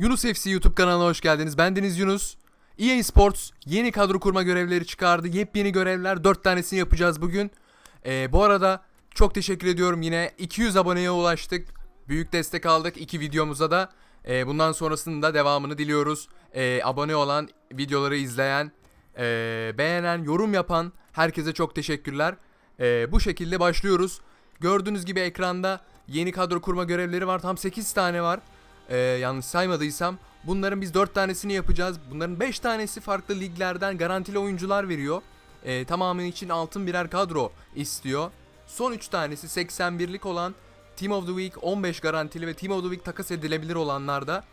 Yunus FC YouTube kanalına hoş geldiniz. Ben Deniz Yunus. EA Sports yeni kadro kurma görevleri çıkardı. Yepyeni görevler 4 tanesini yapacağız bugün. Ee, bu arada çok teşekkür ediyorum yine 200 aboneye ulaştık. Büyük destek aldık iki videomuza da. Ee, bundan sonrasında devamını diliyoruz. Ee, abone olan, videoları izleyen, ee, beğenen, yorum yapan herkese çok teşekkürler. Ee, bu şekilde başlıyoruz. Gördüğünüz gibi ekranda yeni kadro kurma görevleri var. Tam 8 tane var. Ee, yanlış saymadıysam. Bunların biz 4 tanesini yapacağız. Bunların 5 tanesi farklı liglerden garantili oyuncular veriyor. Ee, tamamı için altın birer kadro istiyor. Son 3 tanesi 81'lik olan Team of the Week 15 garantili ve Team of the Week takas edilebilir olanlar da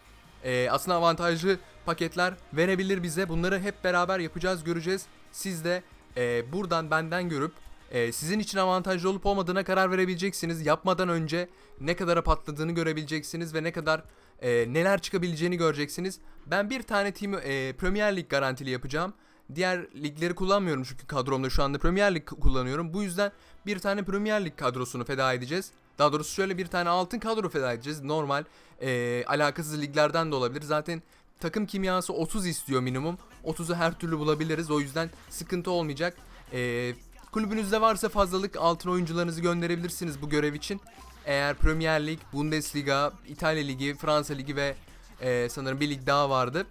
ee, aslında avantajlı paketler verebilir bize. Bunları hep beraber yapacağız, göreceğiz. Siz de e, buradan benden görüp e, sizin için avantajlı olup olmadığına karar verebileceksiniz. Yapmadan önce ne kadara patladığını görebileceksiniz ve ne kadar e, neler çıkabileceğini göreceksiniz. Ben bir tane team e, Premier Lig garantili yapacağım. Diğer ligleri kullanmıyorum çünkü kadromda şu anda Premier Lig kullanıyorum. Bu yüzden bir tane Premier Lig kadrosunu feda edeceğiz. Daha doğrusu şöyle bir tane altın kadro feda edeceğiz. Normal e, alakasız liglerden de olabilir. Zaten takım kimyası 30 istiyor minimum. 30'u her türlü bulabiliriz. O yüzden sıkıntı olmayacak. E, kulübünüzde varsa fazlalık altın oyuncularınızı gönderebilirsiniz bu görev için. Eğer Premier Lig, Bundesliga, İtalya Ligi, Fransa Ligi ve e, sanırım bir lig daha vardı.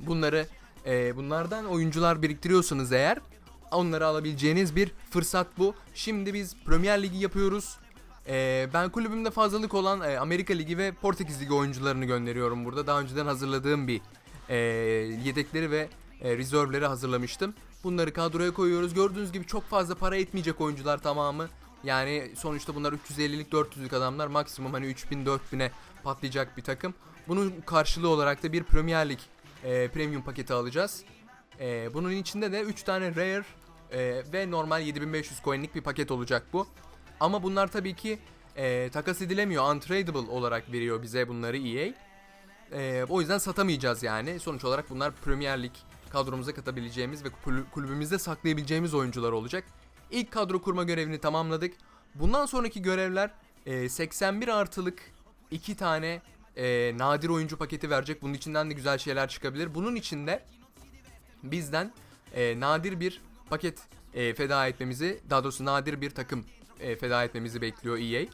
Bunları e, bunlardan oyuncular biriktiriyorsanız eğer onları alabileceğiniz bir fırsat bu. Şimdi biz Premier Ligi yapıyoruz. E, ben kulübümde fazlalık olan e, Amerika Ligi ve Portekiz Ligi oyuncularını gönderiyorum burada. Daha önceden hazırladığım bir e, yedekleri ve e, rezervleri hazırlamıştım. Bunları kadroya koyuyoruz. Gördüğünüz gibi çok fazla para etmeyecek oyuncular tamamı. Yani sonuçta bunlar 350'lik 400'lük adamlar. Maksimum hani 3000 4000'e patlayacak bir takım. Bunun karşılığı olarak da bir Premier Lig e, premium paketi alacağız. E, bunun içinde de 3 tane rare e, ve normal 7500 coin'lik bir paket olacak bu. Ama bunlar tabii ki e, takas edilemiyor. Untradable olarak veriyor bize bunları EA. E, o yüzden satamayacağız yani. Sonuç olarak bunlar Premier Lig kadromuza katabileceğimiz ve kulü- kulübümüzde saklayabileceğimiz oyuncular olacak. İlk kadro kurma görevini tamamladık. Bundan sonraki görevler e, 81 artılık 2 tane e, nadir oyuncu paketi verecek. Bunun içinden de güzel şeyler çıkabilir. Bunun içinde bizden e, nadir bir paket e, feda etmemizi, daha doğrusu nadir bir takım e, feda etmemizi bekliyor EA.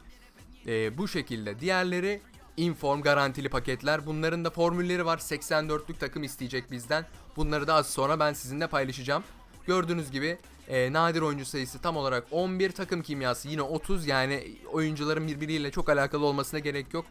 E, bu şekilde. Diğerleri inform garantili paketler. Bunların da formülleri var. 84'lük takım isteyecek bizden. Bunları da az sonra ben sizinle paylaşacağım. Gördüğünüz gibi e, nadir oyuncu sayısı tam olarak 11 takım kimyası yine 30 yani oyuncuların birbiriyle çok alakalı olmasına gerek yok.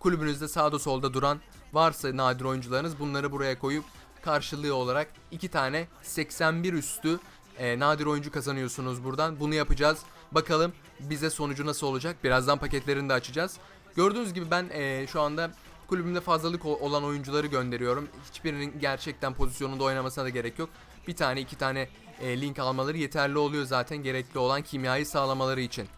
Kulübünüzde sağda solda duran varsa nadir oyuncularınız bunları buraya koyup karşılığı olarak iki tane 81 üstü e, nadir oyuncu kazanıyorsunuz buradan. Bunu yapacağız. Bakalım bize sonucu nasıl olacak. Birazdan paketlerini de açacağız. Gördüğünüz gibi ben e, şu anda kulübümde fazlalık olan oyuncuları gönderiyorum. Hiçbirinin gerçekten pozisyonunda oynamasına da gerek yok. Bir tane iki tane e, link almaları yeterli oluyor zaten gerekli olan kimyayı sağlamaları için.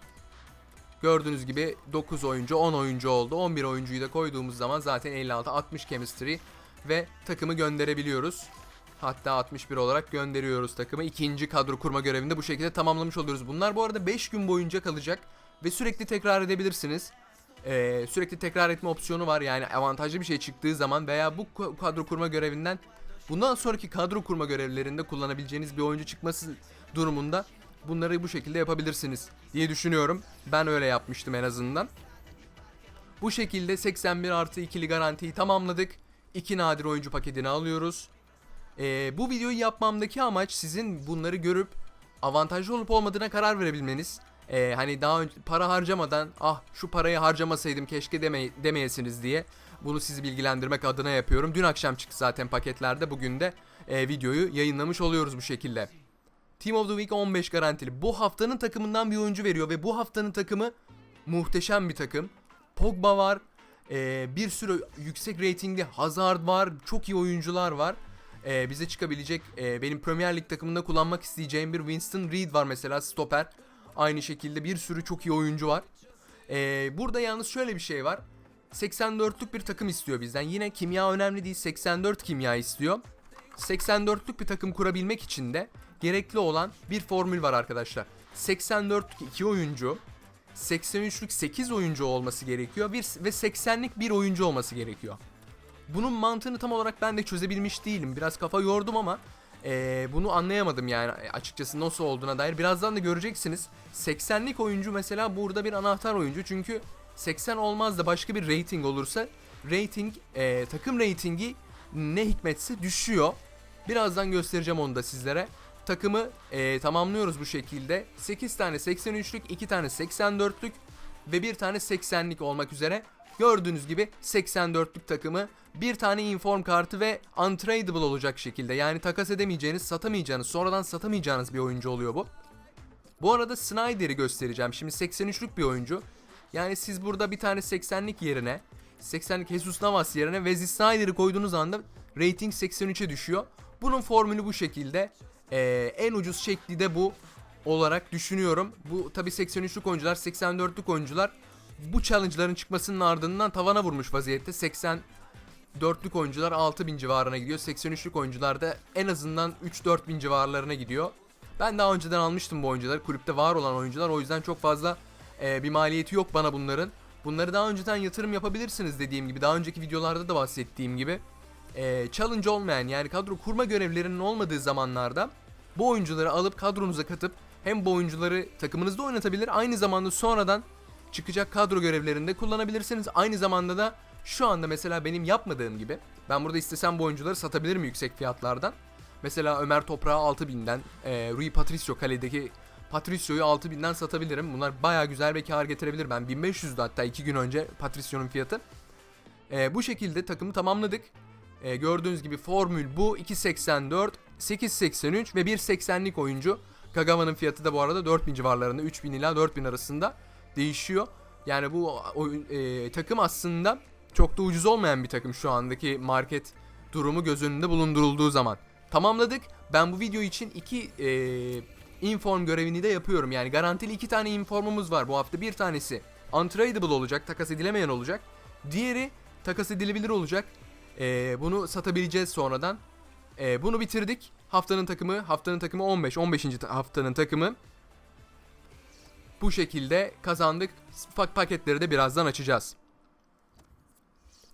Gördüğünüz gibi 9 oyuncu 10 oyuncu oldu. 11 oyuncuyu da koyduğumuz zaman zaten 56-60 chemistry ve takımı gönderebiliyoruz. Hatta 61 olarak gönderiyoruz takımı. İkinci kadro kurma görevinde bu şekilde tamamlamış oluyoruz. Bunlar bu arada 5 gün boyunca kalacak ve sürekli tekrar edebilirsiniz. Ee, sürekli tekrar etme opsiyonu var yani avantajlı bir şey çıktığı zaman veya bu kadro kurma görevinden bundan sonraki kadro kurma görevlerinde kullanabileceğiniz bir oyuncu çıkması durumunda bunları bu şekilde yapabilirsiniz diye düşünüyorum. Ben öyle yapmıştım en azından. Bu şekilde 81 artı ikili garantiyi tamamladık. İki nadir oyuncu paketini alıyoruz. Ee, bu videoyu yapmamdaki amaç sizin bunları görüp avantajlı olup olmadığına karar verebilmeniz. Ee, hani daha önce para harcamadan ah şu parayı harcamasaydım keşke deme demeyesiniz diye bunu sizi bilgilendirmek adına yapıyorum. Dün akşam çıktı zaten paketlerde. Bugün de e, videoyu yayınlamış oluyoruz bu şekilde. Team of the Week 15 garantili. Bu haftanın takımından bir oyuncu veriyor ve bu haftanın takımı muhteşem bir takım. Pogba var. e, bir sürü yüksek reytingli Hazard var. Çok iyi oyuncular var. E, bize çıkabilecek e, benim Premier Lig takımında kullanmak isteyeceğim bir Winston Reed var mesela stoper. Aynı şekilde bir sürü çok iyi oyuncu var. E, burada yalnız şöyle bir şey var. 84'lük bir takım istiyor bizden. Yine kimya önemli değil. 84 kimya istiyor. 84'lük bir takım kurabilmek için de gerekli olan bir formül var arkadaşlar. 84'lük 2 oyuncu, 83'lük 8 oyuncu olması gerekiyor bir, ve 80'lik bir oyuncu olması gerekiyor. Bunun mantığını tam olarak ben de çözebilmiş değilim. Biraz kafa yordum ama ee, bunu anlayamadım yani açıkçası nasıl olduğuna dair. Birazdan da göreceksiniz. 80'lik oyuncu mesela burada bir anahtar oyuncu. Çünkü 80 olmaz da başka bir rating olursa rating ee, takım ratingi ne hikmetse düşüyor. Birazdan göstereceğim onu da sizlere. Takımı ee, tamamlıyoruz bu şekilde. 8 tane 83'lük, 2 tane 84'lük ve bir tane 80'lik olmak üzere. Gördüğünüz gibi 84'lük takımı bir tane inform kartı ve untradable olacak şekilde. Yani takas edemeyeceğiniz, satamayacağınız, sonradan satamayacağınız bir oyuncu oluyor bu. Bu arada Snyder'i göstereceğim. Şimdi 83'lük bir oyuncu. Yani siz burada bir tane 80'lik yerine 80'lik Jesus Navas yerine Wesley Snyder'i koyduğunuz anda rating 83'e düşüyor. Bunun formülü bu şekilde. Ee, en ucuz şekli de bu olarak düşünüyorum. Bu tabi 83'lük oyuncular, 84'lük oyuncular bu challenge'ların çıkmasının ardından tavana vurmuş vaziyette. 84'lük oyuncular 6000 civarına gidiyor. 83'lük oyuncular da en azından 3-4 bin civarlarına gidiyor. Ben daha önceden almıştım bu oyuncuları. Kulüpte var olan oyuncular. O yüzden çok fazla e, bir maliyeti yok bana bunların. Bunları daha önceden yatırım yapabilirsiniz dediğim gibi. Daha önceki videolarda da bahsettiğim gibi. E, challenge olmayan yani kadro kurma görevlerinin olmadığı zamanlarda bu oyuncuları alıp kadronuza katıp hem bu oyuncuları takımınızda oynatabilir aynı zamanda sonradan çıkacak kadro görevlerinde kullanabilirsiniz. Aynı zamanda da şu anda mesela benim yapmadığım gibi ben burada istesem bu oyuncuları satabilirim yüksek fiyatlardan. Mesela Ömer Toprağı 6000'den, e, Rui Patricio kaledeki Patricio'yu 6000'den satabilirim. Bunlar baya güzel ve kar getirebilir. Ben 1500'dü hatta 2 gün önce Patricio'nun fiyatı. E, bu şekilde takımı tamamladık. E, gördüğünüz gibi formül bu. 2.84, 8.83 ve 1.80'lik oyuncu. Kagawa'nın fiyatı da bu arada 4000 civarlarında. 3000 ila 4000 arasında değişiyor. Yani bu oyun, e, takım aslında çok da ucuz olmayan bir takım şu andaki market durumu göz önünde bulundurulduğu zaman. Tamamladık. Ben bu video için iki e, inform görevini de yapıyorum. Yani garantili iki tane informumuz var bu hafta. Bir tanesi untradable olacak, takas edilemeyen olacak. Diğeri takas edilebilir olacak. E, bunu satabileceğiz sonradan. E, bunu bitirdik. Haftanın takımı, haftanın takımı 15, 15. haftanın takımı bu şekilde kazandık. Pak paketleri de birazdan açacağız.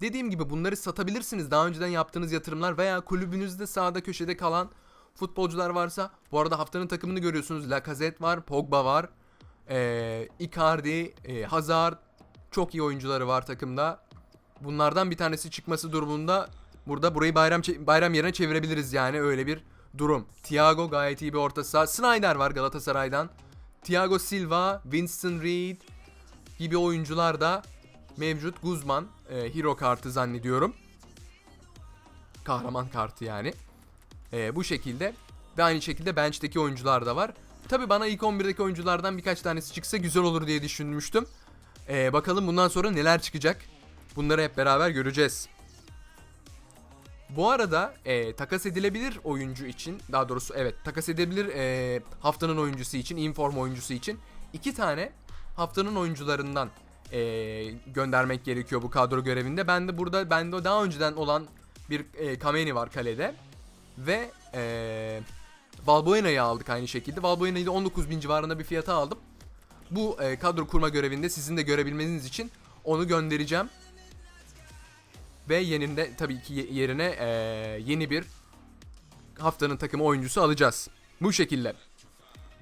Dediğim gibi bunları satabilirsiniz. Daha önceden yaptığınız yatırımlar veya kulübünüzde sağda köşede kalan futbolcular varsa. Bu arada haftanın takımını görüyorsunuz. Lacazette var, Pogba var, ee, Icardi, e, Hazard. Çok iyi oyuncuları var takımda. Bunlardan bir tanesi çıkması durumunda burada burayı bayram bayram yerine çevirebiliriz yani öyle bir durum. Thiago gayet iyi bir orta saha. Snyder var Galatasaray'dan. Thiago Silva, Winston Reed gibi oyuncular da mevcut. Guzman, e, hero kartı zannediyorum. Kahraman kartı yani. E, bu şekilde. Ve aynı şekilde bench'teki oyuncular da var. Tabi bana ilk 11'deki oyunculardan birkaç tanesi çıksa güzel olur diye düşünmüştüm. E, bakalım bundan sonra neler çıkacak. Bunları hep beraber göreceğiz. Bu arada e, takas edilebilir oyuncu için daha doğrusu evet takas edilebilir e, haftanın oyuncusu için inform oyuncusu için iki tane haftanın oyuncularından e, göndermek gerekiyor bu kadro görevinde. Ben de burada bende daha önceden olan bir e, Kameni var kalede ve e, Valbuena'yı aldık aynı şekilde. Valbuena'yı da 19 bin civarında bir fiyata aldım. Bu e, kadro kurma görevinde sizin de görebilmeniz için onu göndereceğim. Ve yeninde tabii ki yerine e, yeni bir haftanın takımı oyuncusu alacağız. Bu şekilde.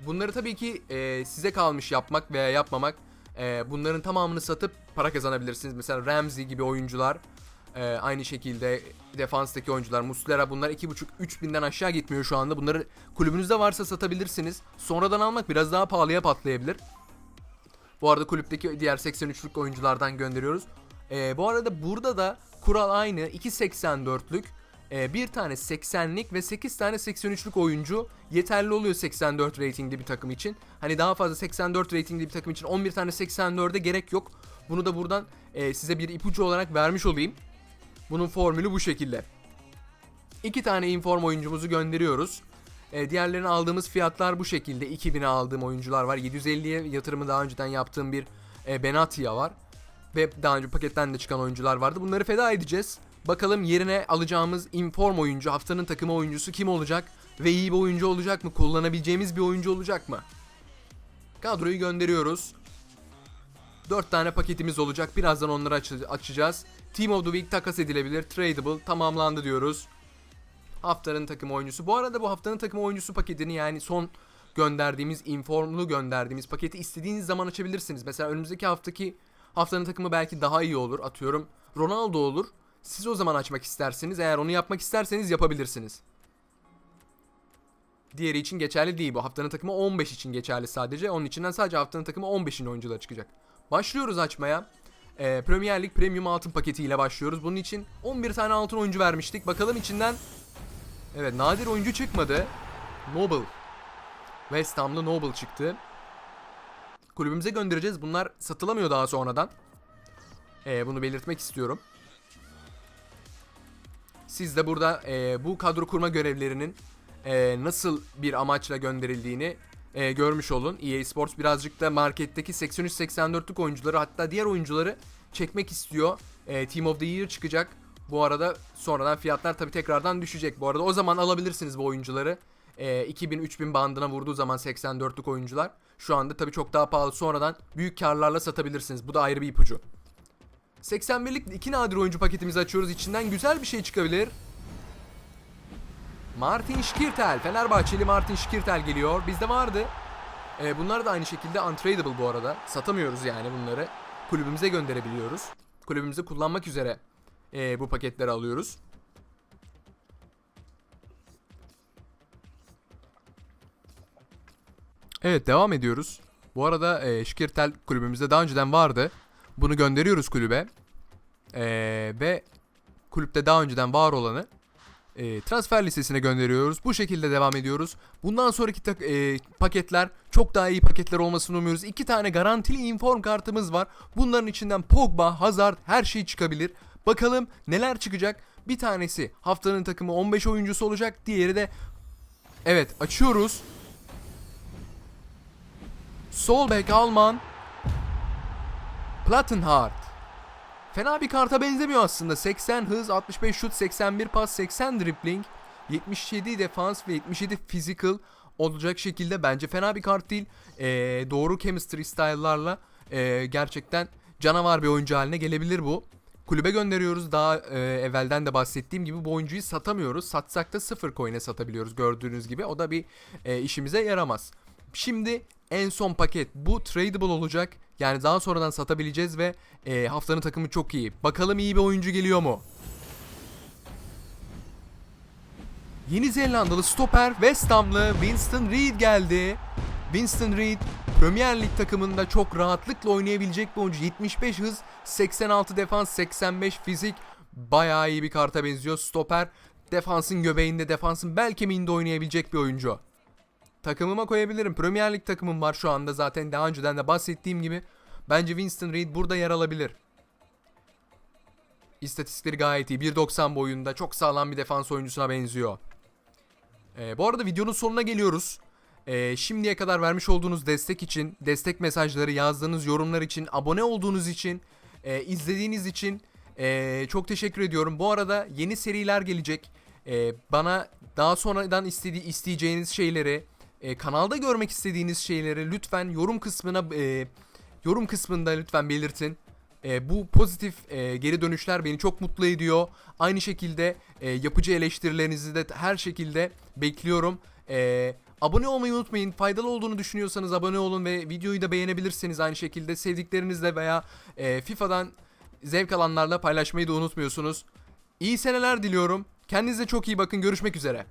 Bunları tabii ki e, size kalmış yapmak veya yapmamak. E, bunların tamamını satıp para kazanabilirsiniz. Mesela Ramsey gibi oyuncular. E, aynı şekilde defanstaki oyuncular. Muslera bunlar 2.5-3 binden aşağı gitmiyor şu anda. Bunları kulübünüzde varsa satabilirsiniz. Sonradan almak biraz daha pahalıya patlayabilir. Bu arada kulüpteki diğer 83'lük oyunculardan gönderiyoruz. E, bu arada burada da kural aynı. 2.84'lük e, bir tane 80'lik ve 8 tane 83'lük oyuncu yeterli oluyor 84 ratingli bir takım için. Hani daha fazla 84 ratingli bir takım için 11 tane 84'e gerek yok. Bunu da buradan e, size bir ipucu olarak vermiş olayım. Bunun formülü bu şekilde. İki tane inform oyuncumuzu gönderiyoruz. E, diğerlerini aldığımız fiyatlar bu şekilde. 2000'e aldığım oyuncular var. 750'ye yatırımı daha önceden yaptığım bir e, Benatia var. Ve daha önce paketten de çıkan oyuncular vardı. Bunları feda edeceğiz. Bakalım yerine alacağımız inform oyuncu, haftanın takımı oyuncusu kim olacak? Ve iyi bir oyuncu olacak mı? Kullanabileceğimiz bir oyuncu olacak mı? Kadroyu gönderiyoruz. 4 tane paketimiz olacak. Birazdan onları aç- açacağız. Team of the Week takas edilebilir. Tradable tamamlandı diyoruz. Haftanın takım oyuncusu. Bu arada bu haftanın takım oyuncusu paketini yani son gönderdiğimiz, informlu gönderdiğimiz paketi istediğiniz zaman açabilirsiniz. Mesela önümüzdeki haftaki haftanın takımı belki daha iyi olur. Atıyorum Ronaldo olur. Siz o zaman açmak isterseniz eğer onu yapmak isterseniz yapabilirsiniz. Diğeri için geçerli değil. Bu haftanın takımı 15 için geçerli sadece. Onun içinden sadece haftanın takımı 15'in oyuncuları çıkacak. Başlıyoruz açmaya. Ee, Premier Lig Premium altın paketiyle başlıyoruz. Bunun için 11 tane altın oyuncu vermiştik. Bakalım içinden Evet nadir oyuncu çıkmadı. Noble. West Ham'lı Noble çıktı. Kulübümüze göndereceğiz. Bunlar satılamıyor daha sonradan. Ee, bunu belirtmek istiyorum. Siz de burada e, bu kadro kurma görevlerinin e, nasıl bir amaçla gönderildiğini e, görmüş olun. EA Sports birazcık da marketteki 83-84'lük oyuncuları hatta diğer oyuncuları çekmek istiyor. E, Team of the Year çıkacak. Bu arada sonradan fiyatlar tabi tekrardan düşecek. Bu arada o zaman alabilirsiniz bu oyuncuları. E, 2000-3000 bandına vurduğu zaman 84'lük oyuncular. Şu anda tabi çok daha pahalı. Sonradan büyük karlarla satabilirsiniz. Bu da ayrı bir ipucu. 81'lik iki nadir oyuncu paketimizi açıyoruz. İçinden güzel bir şey çıkabilir. Martin Şkirtel. Fenerbahçeli Martin Şkirtel geliyor. Bizde vardı. Ee, bunlar da aynı şekilde untradable bu arada. Satamıyoruz yani bunları. Kulübümüze gönderebiliyoruz. Kulübümüzde kullanmak üzere ee, bu paketleri alıyoruz. Evet devam ediyoruz. Bu arada e, Şkirtel kulübümüzde daha önceden vardı. Bunu gönderiyoruz kulübe. Ee, ve kulüpte daha önceden var olanı e, transfer listesine gönderiyoruz. Bu şekilde devam ediyoruz. Bundan sonraki tak- e, paketler çok daha iyi paketler olmasını umuyoruz. İki tane garantili inform kartımız var. Bunların içinden Pogba, Hazard her şey çıkabilir. Bakalım neler çıkacak. Bir tanesi haftanın takımı 15 oyuncusu olacak. Diğeri de evet açıyoruz. Sol bek Alman Plattenhardt Fena bir karta benzemiyor aslında. 80 hız, 65 şut, 81 pas, 80 dribbling, 77 defans ve 77 physical olacak şekilde bence fena bir kart değil. Ee, doğru chemistry style'larla ee, gerçekten canavar bir oyuncu haline gelebilir bu. Kulübe gönderiyoruz. Daha e, evvelden de bahsettiğim gibi bu oyuncuyu satamıyoruz. Satsak da sıfır coin'e satabiliyoruz gördüğünüz gibi. O da bir e, işimize yaramaz. Şimdi en son paket bu tradable olacak. Yani daha sonradan satabileceğiz ve e, haftanın takımı çok iyi. Bakalım iyi bir oyuncu geliyor mu? Yeni Zelandalı stoper West Ham'lı Winston Reed geldi. Winston Reed Premier Lig takımında çok rahatlıkla oynayabilecek bir oyuncu. 75 hız, 86 defans, 85 fizik. Bayağı iyi bir karta benziyor. Stoper defansın göbeğinde, defansın bel kemiğinde oynayabilecek bir oyuncu. Takımıma koyabilirim. Premier Lig takımım var şu anda zaten daha önceden de bahsettiğim gibi. Bence Winston Reed burada yer alabilir. İstatistikleri gayet iyi. 1.90 boyunda çok sağlam bir defans oyuncusuna benziyor. Ee, bu arada videonun sonuna geliyoruz. Ee, şimdiye kadar vermiş olduğunuz destek için, destek mesajları, yazdığınız yorumlar için, abone olduğunuz için, e, izlediğiniz için e, çok teşekkür ediyorum. Bu arada yeni seriler gelecek. E, bana daha sonradan istediği isteyeceğiniz şeyleri, e, kanalda görmek istediğiniz şeyleri lütfen yorum kısmına e, yorum kısmında lütfen belirtin. E, bu pozitif e, geri dönüşler beni çok mutlu ediyor. Aynı şekilde e, yapıcı eleştirilerinizi de her şekilde bekliyorum. E, abone olmayı unutmayın. Faydalı olduğunu düşünüyorsanız abone olun ve videoyu da beğenebilirsiniz aynı şekilde. Sevdiklerinizle veya e, FIFA'dan zevk alanlarla paylaşmayı da unutmuyorsunuz. İyi seneler diliyorum. Kendinize çok iyi bakın. Görüşmek üzere.